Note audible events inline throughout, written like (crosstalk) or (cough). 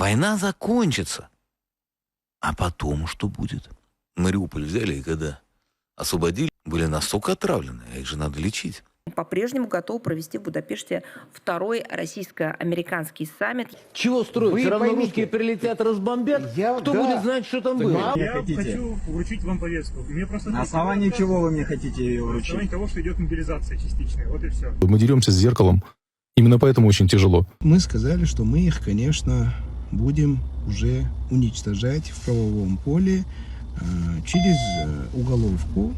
Война закончится. А потом что будет? Мариуполь взяли и когда освободили, были настолько отравлены, а их же надо лечить. по-прежнему готов провести в Будапеште второй российско-американский саммит. Чего строить? Вы Все равно поймите, русские прилетят, разбомбят. Я- Кто да. будет знать, что там было? Мне Я хотите? хочу вручить вам повестку. Мне просто На основании чего вы мне хотите ее На вручить? основании того, что идет мобилизация частичная. Вот и все. Мы деремся с зеркалом. Именно поэтому очень тяжело. Мы сказали, что мы их, конечно, будем уже уничтожать в правовом поле э, через э, уголовку.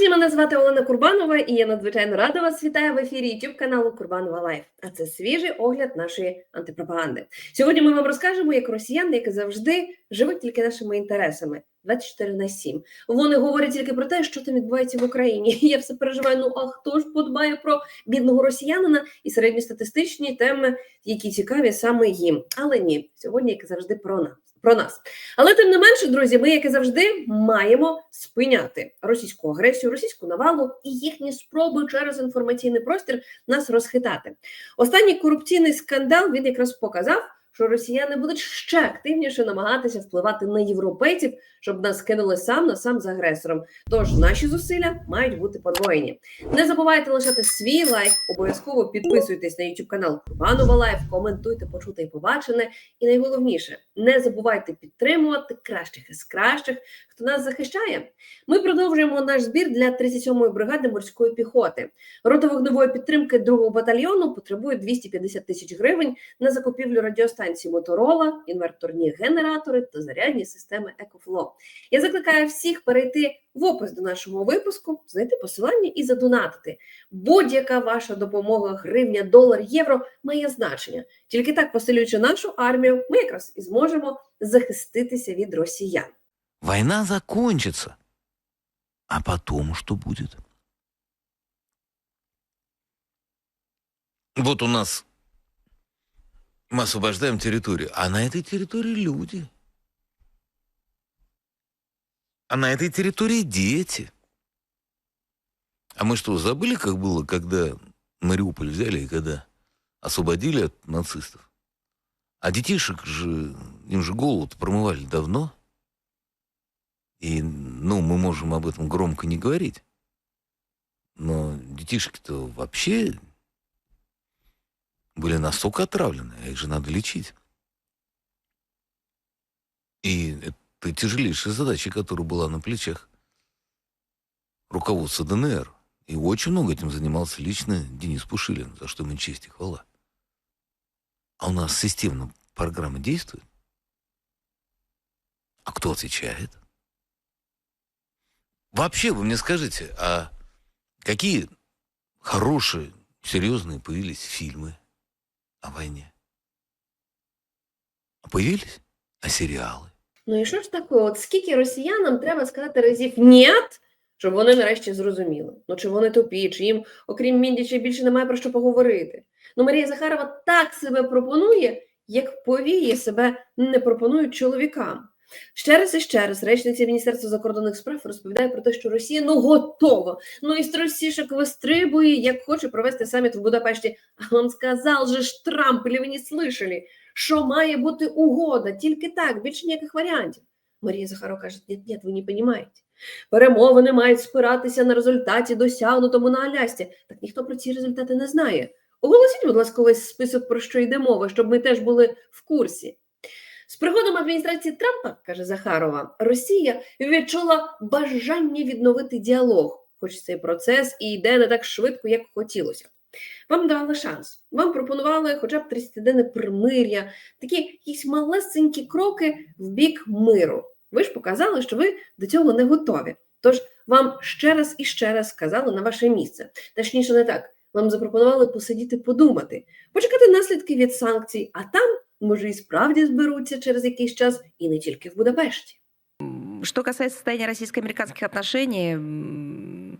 Друзі! Мене звати Олена Курбанова, і я надзвичайно рада вас вітаю в ефірі YouTube каналу Курбанова Лайф. А це свіжий огляд нашої антипропаганди. Сьогодні ми вам розкажемо, як росіяни, як і завжди, живуть тільки нашими інтересами 24 на 7. Вони говорять тільки про те, що там відбувається в Україні. (laughs) Я все переживаю. Ну а хто ж подбає про бідного росіянина і середньостатистичні теми, які цікаві саме їм? Але ні, сьогодні, як завжди, про нас. Про нас, але тим не менше, друзі, ми, як і завжди, маємо спиняти російську агресію, російську навалу і їхні спроби через інформаційний простір нас розхитати. Останній корупційний скандал він якраз показав, що росіяни будуть ще активніше намагатися впливати на європейців, щоб нас кинули сам на сам з агресором. Тож наші зусилля мають бути подвоєні. Не забувайте лишати свій лайк, обов'язково підписуйтесь на YouTube канал Курбанова Лайф, коментуйте, почуте і побачене. І найголовніше, не забувайте підтримувати кращих із кращих, хто нас захищає. Ми продовжуємо наш збір для 37-ї бригади морської піхоти. Рота вогневої підтримки 2-го батальйону потребує 250 тисяч гривень на закупівлю радіостанції Моторола, інверторні генератори та зарядні системи Екофло. Я закликаю всіх перейти в опис до нашого випуску, знайти посилання і задонатити. Будь-яка ваша допомога, гривня, долар, євро має значення. Тільки так, посилюючи нашу армію, ми якраз і зможемо захиститися від росіян. Война закончится. А потом что будет? Вот у нас мы освобождаем территорию, а на этой территории люди. А на этой территории дети. А мы что, забыли, как было, когда Мариуполь взяли и когда освободили от нацистов? А детишек же, им же голод промывали давно. И, ну, мы можем об этом громко не говорить. Но детишки-то вообще были настолько отравлены, а их же надо лечить. И это тяжелейшая задача, которая была на плечах руководства ДНР. И очень много этим занимался лично Денис Пушилин, за что ему честь и хвала. А у нас системно программа действует. А кто отвечает? Вообще, вы мне скажите, а какие хорошие, серьезные появились фильмы о войне? А появились? А сериалы? Ну і що ж таке? От скільки росіянам треба сказати разів «нєт», щоб вони нарешті зрозуміли? Ну чи вони тупі, чи їм, окрім Міндіча, більше немає про що поговорити? Ну Марія Захарова так себе пропонує, як повіє себе не пропонують чоловікам. Ще раз і ще раз речниця Міністерства закордонних справ розповідає про те, що Росія ну готова. Ну і стросішок вистрибує, як хоче провести саміт в Будапешті. А вам сказав же ж Трамп, или ви не слышали, що має бути угода, тільки так, більше ніяких варіантів. Марія Захарова каже: ні, ні, ви не розумієте. Перемовини мають спиратися на результаті, досягнутому на Алясці. Так ніхто про ці результати не знає. Оголосіть, будь ласка, весь список, про що йде мова, щоб ми теж були в курсі. З приходом адміністрації Трампа, каже Захарова, Росія відчула бажання відновити діалог, хоч цей процес і йде не так швидко, як хотілося. Вам давали шанс. Вам пропонували хоча б 30-денне примир'я, такі якісь малесенькі кроки в бік миру. Ви ж показали, що ви до цього не готові. Тож вам ще раз і ще раз сказали на ваше місце. Точніше, не так. Вам запропонували посидіти, подумати, почекати наслідки від санкцій, а там, може, і справді зберуться через якийсь час, і не тільки в Будапешті. Что касается состояния российско-американских отношений,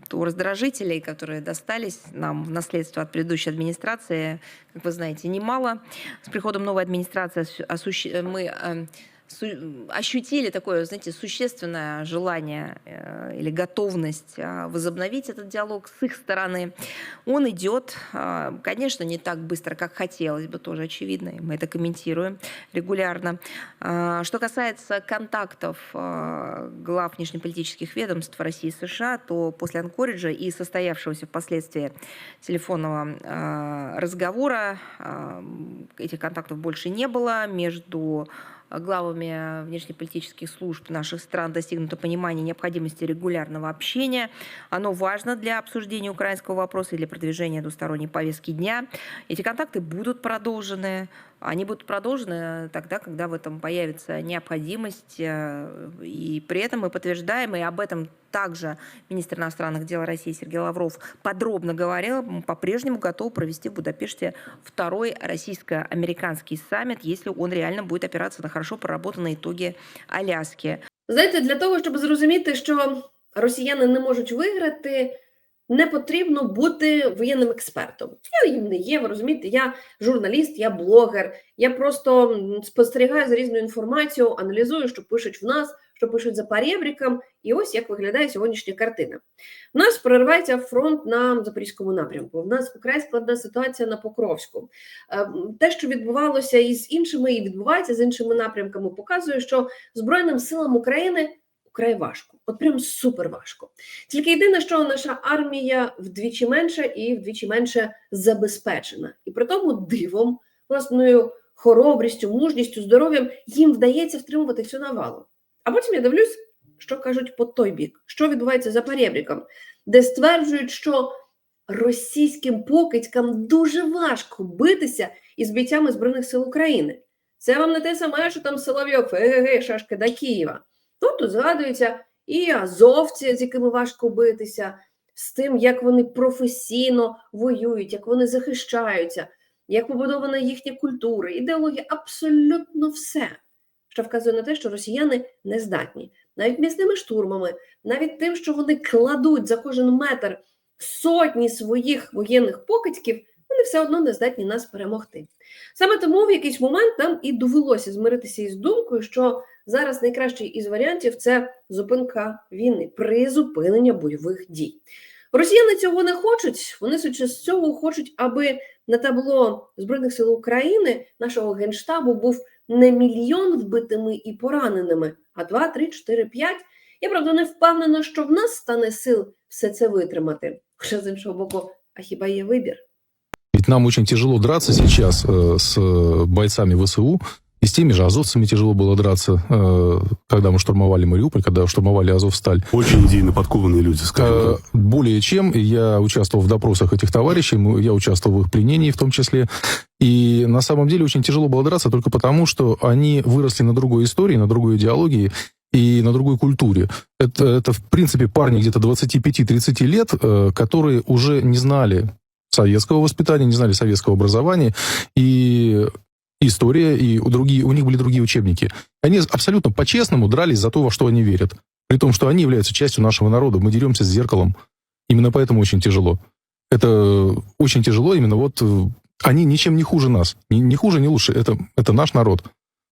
м, то раздражителей, которые достались нам в наследство от предыдущей администрации, как вы знаете, немало. С приходом новой администрации осу- осущ- мы э, су- ощутили такое, знаете, существенное желание э, или готовность а, возобновить этот диалог с их стороны. Он идет, а, конечно, не так быстро, как хотелось бы, тоже очевидно, и мы это комментируем регулярно. А, Что касается контактов глав внешнеполитических ведомств России и США, то после Анкориджа и состоявшегося впоследствии телефонного разговора этих контактов больше не было между главами внешнеполитических служб наших стран достигнуто понимание необходимости регулярного общения. Оно важно для обсуждения украинского вопроса и для продвижения двусторонней повестки дня. Эти контакты будут продолжены. Они будут продолжены тогда, когда в этом появится необходимость. э, И при этом мы подтверждаем, и об этом также министр иностранных дел России Сергей Лавров подробно говорил, м, по-прежнему готов провести в Будапеште второй российско-американский саммит, если он реально будет опираться на хорошо проработанные итоги Аляски. Знаєте, для того, щоб зрозуміти, що росіяни не можуть виграти, Не потрібно бути воєнним експертом. Я їм не є, ви розумієте, я журналіст, я блогер, я просто спостерігаю за різною інформацією, аналізую, що пишуть в нас, що пишуть за парєбріком, і ось як виглядає сьогоднішня картина. У нас проривається фронт на Запорізькому напрямку. У нас вкрай складна ситуація на Покровську. Е, Те, що відбувалося із іншими і відбувається з іншими напрямками, показує, що Збройним силам України вкрай важко, от прям супер важко. Тільки єдине, що наша армія вдвічі менша і вдвічі менше забезпечена. І при тому дивом, власною хоробрістю, мужністю, здоров'ям їм вдається втримувати всю навалу. А потім я дивлюсь, що кажуть по той бік, що відбувається за перебріком, де стверджують, що російським покидькам дуже важко битися із бійцями Збройних сил України. Це вам не те саме, що там Соловйов, еге, шашки до Києва. Тут згадуються і азовці, з якими важко битися, з тим, як вони професійно воюють, як вони захищаються, як побудована їхня культура, ідеологія, абсолютно все, що вказує на те, що росіяни не здатні. Навіть місними штурмами, навіть тим, що вони кладуть за кожен метр сотні своїх воєнних покидьків, вони все одно не здатні нас перемогти. Саме тому в якийсь момент нам і довелося змиритися із думкою, що зараз найкращий із варіантів це зупинка війни, призупинення бойових дій. Росіяни цього не хочуть. Вони з цього хочуть, аби на табло Збройних сил України нашого генштабу був не мільйон вбитими і пораненими, а два, три, чотири, п'ять. Я правда не впевнена, що в нас стане сил все це витримати. Хоча з іншого боку, а хіба є вибір? Ведь нам очень тяжело драться сейчас э, с э, бойцами ВСУ, и с теми же азовцами тяжело было драться, э, когда мы штурмовали Мариуполь, когда штурмовали Азовсталь. Очень идейно подкованные люди, скажем Э, так. Более чем. Я участвовал в допросах этих товарищей, я участвовал в их пленении в том числе. И на самом деле очень тяжело было драться только потому, что они выросли на другой истории, на другой идеологии и на другой культуре. Это, это в принципе, парни где-то 25-30 лет, э, которые уже не знали советского воспитания, не знали советского образования, и история, и у, другие, у них были другие учебники. Они абсолютно по-честному дрались за то, во что они верят. При том, что они являются частью нашего народа. Мы деремся с зеркалом. Именно поэтому очень тяжело. Это очень тяжело именно вот... э, Они ничем не хуже нас. Ни, ни хуже, ни лучше. Это, это наш народ.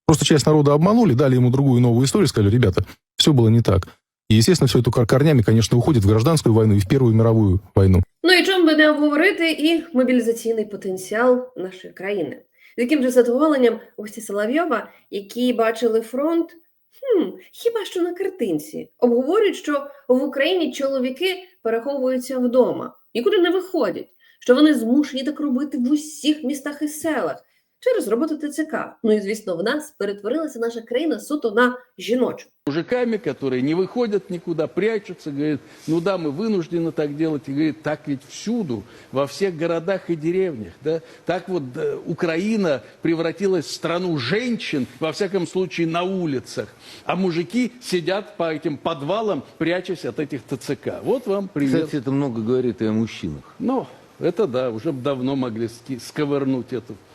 Просто часть народа обманули, дали ему другую новую историю, сказали, ребята, все было не так. И, естественно, все это кор- корнями, конечно, уходит в гражданскую войну и в Первую мировую войну. Ну і чому би не обговорити і мобілізаційний потенціал нашої країни. З яким же задоволенням гості Соловйова, які бачили фронт, хм, хіба що на картинці, обговорюють, що в Україні чоловіки переховуються вдома, нікуди не виходять, що вони змушені так робити в усіх містах і селах через роботу ТЦК. Ну і звісно, в нас перетворилася наша країна суто на жіночу. Мужиками, которые не выходят никуда, прячутся, говорит, ну да, мы вынуждены так делать. И говорит, так ведь всюду, во всех городах и деревнях. Да? Так вот э, Украина превратилась в страну женщин, во всяком случае на улицах. А мужики сидят по этим подвалам, прячась от этих ТЦК. Вот вам пример. Кстати, это много говорит и о мужчинах. Ну, это да, уже б давно могли ски- сковырнуть эту прогнившую Спридумали. власть.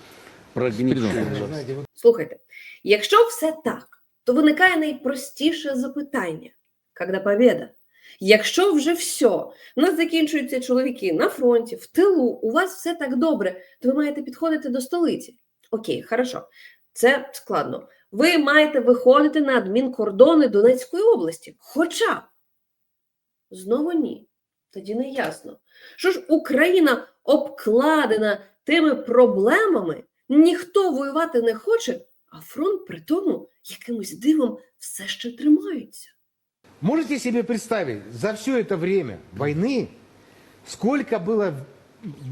Слухайте, якщо все так, то виникає найпростіше запитання: Когда победа? Якщо вже все, у нас закінчуються чоловіки на фронті, в тилу, у вас все так добре, то ви маєте підходити до столиці. Окей, хорошо, це складно. ви маєте виходити на адмінкордони Донецької області. Хоча знову ні. Тоді не ясно. Що ж Україна обкладена тими проблемами, ніхто воювати не хоче, а фронт при тому якимось дивом все ще тримається. Можете себе представить, за все это время войны, сколько было,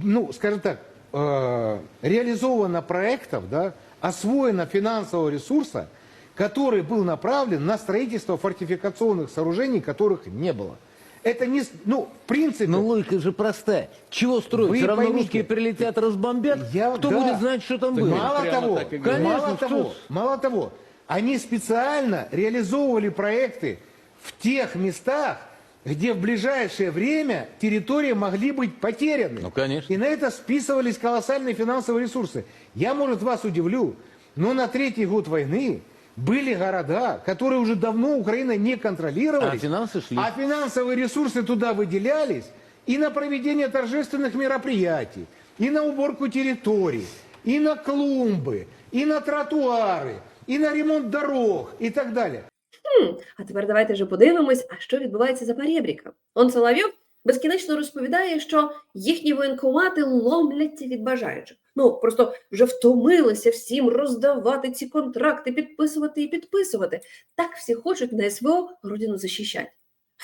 ну, скажем так, э, реализовано проектов, да, освоено финансового ресурса, который был направлен на строительство фортификационных сооружений, которых не было. Это не, ну, в принципе... Но логика же простая. Чего строить? Вы Все равно поймите. русские прилетят, разбомбят. Я- Кто да. будет знать, что там Да было? Мало того, так говорят. мало Конечно, того, мало того, они специально реализовывали проекты в тех местах, где в ближайшее время территории могли быть потеряны. Ну, конечно. И на это списывались колоссальные финансовые ресурсы. Я, может, вас удивлю, но на третий год войны были города, которые уже давно Украина не контролировали. А финансы шли. А финансовые ресурсы туда выделялись и на проведение торжественных мероприятий, и на уборку территорий, и на клумбы, и на тротуары, и на ремонт дорог и так далее. Хм, а тепер давайте вже подивимось, а що відбувається за перебріком. Он Соловйов безкінечно розповідає, що їхні воєнкомати ломляться від бажаючих. Ну просто вже втомилися всім роздавати ці контракти, підписувати і підписувати. Так всі хочуть на СВО родину захищати.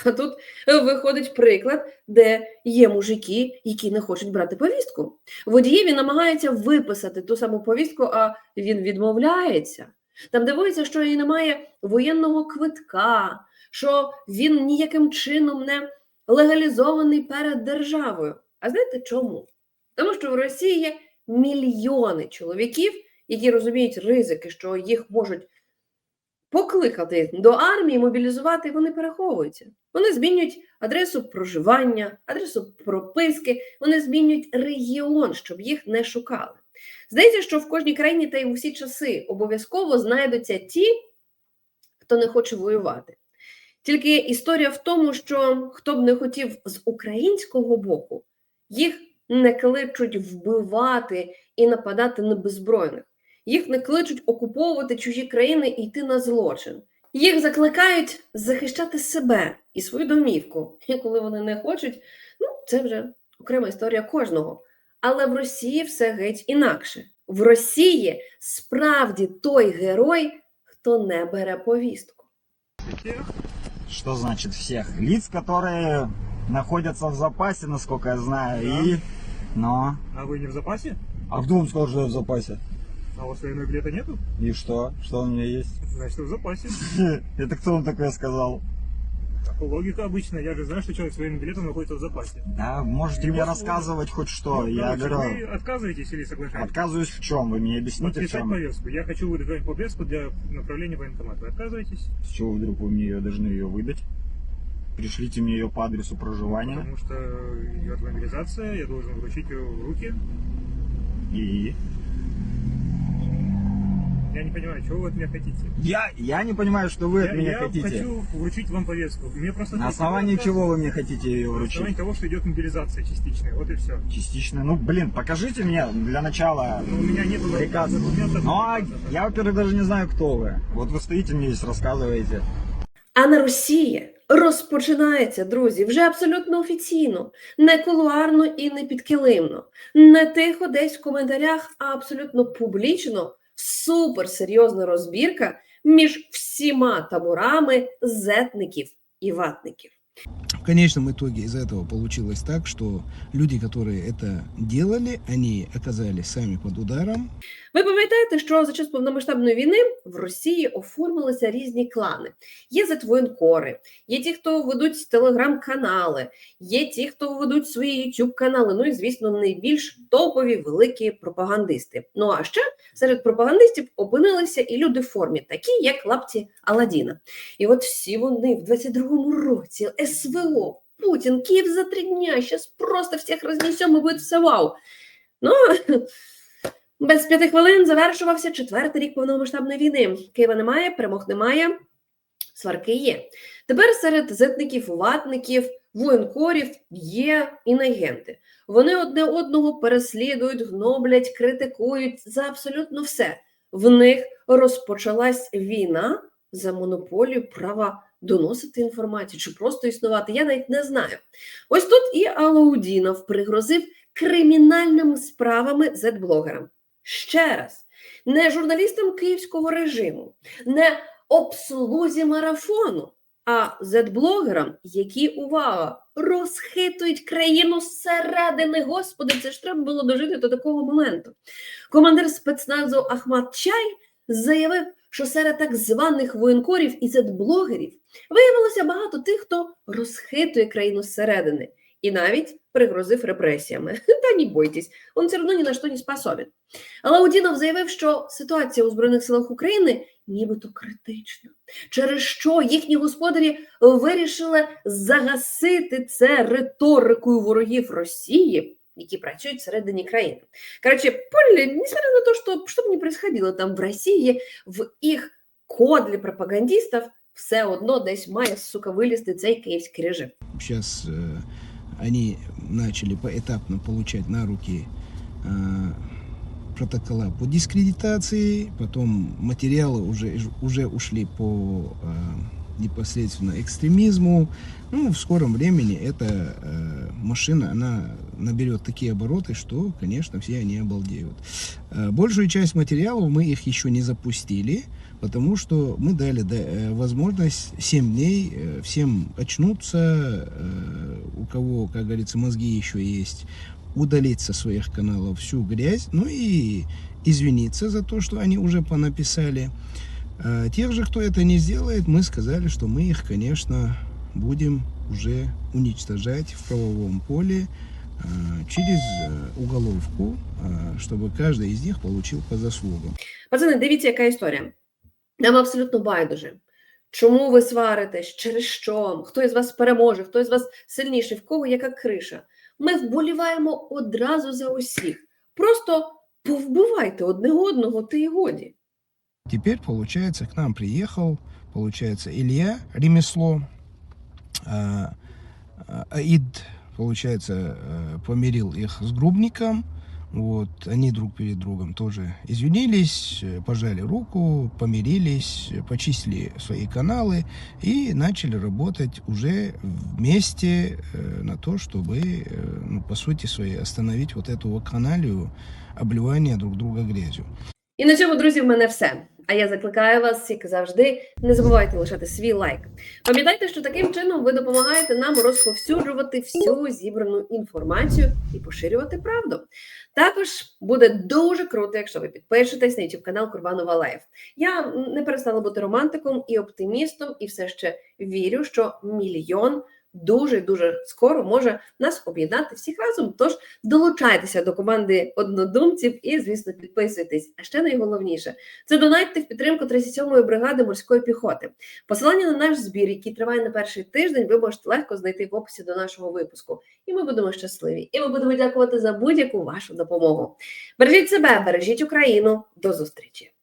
А тут е, виходить приклад, де є мужики, які не хочуть брати повістку. Водієві намагається виписати ту саму повістку, а він відмовляється. Там дивується, що і немає воєнного квитка, що він ніяким чином не легалізований перед державою. А знаєте чому? Тому що в Росії є мільйони чоловіків, які розуміють ризики, що їх можуть покликати до армії, мобілізувати, і вони переховуються. Вони змінюють адресу проживання, адресу прописки, вони змінюють регіон, щоб їх не шукали. Здається, що в кожній країні та й у всі часи обов'язково знайдуться ті, хто не хоче воювати. Тільки історія в тому, що хто б не хотів з українського боку, їх не кличуть вбивати і нападати на беззбройних. Їх не кличуть окуповувати чужі країни і йти на злочин. Їх закликають захищати себе і свою домівку. І коли вони не хочуть, ну це вже окрема історія кожного. Але в Росії все геть інакше. В Росії справді той герой, хто не бере повістку. Что значит всех? Лиц, которые находятся в запасе, насколько я знаю, Да. и... Но... А вы не в запасе? А кто вам сказал, что я в запасе? А у вас военного билета нету? И что? Что у меня есть? Значит, вы в запасе. (laughs) Это кто вам такое сказал? Логика обычная. Я же знаю, что человек с военным билетом находится в запасе. Да, можете И мне вас- рассказывать хоть что. Ну, я говорю, Вы отказываетесь или соглашаетесь? отказываюсь в чем? Вы мне объясните в Подписать чем? повестку. Я хочу выдать повестку для направления в военкомат. Вы отказываетесь? С чего вдруг вы мне ее должны ее выдать? Пришлите мне ее по адресу проживания. Потому что идет мобилизация, я должен вручить ее в руки. И... Я не понимаю, чего вы от меня хотите. Я, я не понимаю, что вы я от меня я хотите. хочу вручить вам повестку. Мне просто На ответили, основании вы чего вы мне хотите ее На вручить? основании того, что идет мобилизация частичная. Вот и все. Частично. Ну, блин, покажите мне для начала Но у меня нет приказ. документов. Ну, а я, во-первых, даже не знаю, кто вы. Вот вы стоите мне здесь, рассказываете. А на Росії розпочинається, друзі, вже абсолютно офіційно, не кулуарно і не підкилимно, не тихо десь в коментарях, а абсолютно публічно суперсерйозна розбірка між всіма таборами зетників і ватників. В конечном итоге из этого получилось так, что люди, которые это делали, они оказались сами под ударом. Ви пам'ятаєте, що за час повномасштабної війни в Росії оформилися різні клани. Є зетвоєнкори, є ті, хто ведуть телеграм-канали, є ті, хто ведуть свої youtube канали Ну і звісно, найбільш топові великі пропагандисти. Ну а ще серед пропагандистів опинилися і люди в формі, такі як лапці Аладдіна. І от всі вони в 22-му році СВО, Путін, Київ за три дня, зараз просто всіх рознесемо, і буде все вау. Ну, (laughs) без п'яти хвилин завершувався четвертий рік повномасштабної війни. Києва немає, перемог немає, сварки є. Тепер серед зетників, ватників, воєнкорів є інагенти. Вони одне одного переслідують, гноблять, критикують за абсолютно все. в них розпочалась війна за монополію права доносити інформацію чи просто існувати. Я навіть не знаю. Ось тут і Алаудінов пригрозив кримінальними справами зет-блогерам. Ще раз, не журналістам київського режиму, не обслузі марафону, а зет-блогерам, які увага, розхитують країну зсередини. Господи, це ж треба було дожити до такого моменту. Командир спецназу Ахмат Чай заявив, що серед так званих воєнкорів і зет-блогерів виявилося багато тих, хто розхитує країну зсередини, і навіть пригрозив репресіями. (laughs) Та не бойтесь, він все одно ні на що не способен. Алаудінов заявив, що ситуація у Збройних силах України нібито критична, через що їхні господарі вирішили загасити це риторикою ворогів Росії, які працюють всередині країни. Короче, поняли, несмотря на то, что что бы ни происходило там в Росії, в їх кодлі пропагандистів все одно десь має, сука, вилізти цей київський режим. Сейчас э, они начали поэтапно получать на руки э, протокола по дискредитации, потом материалы уже, уже ушли по э, непосредственно экстремизму. Ну, в скором времени эта э, машина, она наберет такие обороты, что, конечно, все они обалдеют. Э, большую часть материалов мы их еще не запустили, потому что мы дали да, э, возможность 7 дней э, всем очнуться, э, у кого, как говорится, мозги еще есть, удалить со своих каналов всю грязь, ну и извиниться за то, что они уже понаписали. А Тех же, кто это не сделает, мы сказали, что мы их, конечно, будем уже уничтожать в правовом поле а, через э, уголовку, а, чтобы каждый из них получил по заслугам. Пацани, дивіться, яка історія. Нам абсолютно байдуже. Чому ви сваритесь? Через що? Хто із вас переможе, хто із вас сильніший, в кого яка криша? Ми вболіваємо одразу за усіх. Просто повбивайте одне одного, ти і годі. Теперь, получается, к нам приехал, получается, Илья Ремесло, а, а, Аид, получается, э, помирил их с Грубником, вот, они друг перед другом тоже извинились, э, пожали руку, помирились, э, почистили свои каналы и начали работать уже вместе э, на то, чтобы, э, ну, по сути своей, остановить вот эту вакханалию обливания друг друга грязью. І на цьому, друзі, в мене все. А я закликаю вас, як завжди, не забувайте лишати свій лайк. Пам'ятайте, що таким чином ви допомагаєте нам розповсюджувати всю зібрану інформацію і поширювати правду. Також буде дуже круто, якщо ви підпишетесь на YouTube канал Курбанова Лайф. Я не перестала бути романтиком і оптимістом, і все ще вірю, що мільйон дуже дуже скоро може нас об'єднати всіх разом. Тож долучайтеся до команди однодумців і, звісно, підписуйтесь. А ще найголовніше це донайте в підтримку 37-ї бригади морської піхоти. Посилання на наш збір, який триває на перший тиждень, ви можете легко знайти в описі до нашого випуску. І ми будемо щасливі. І ми будемо дякувати за будь-яку вашу допомогу. Бережіть себе, бережіть Україну. До зустрічі!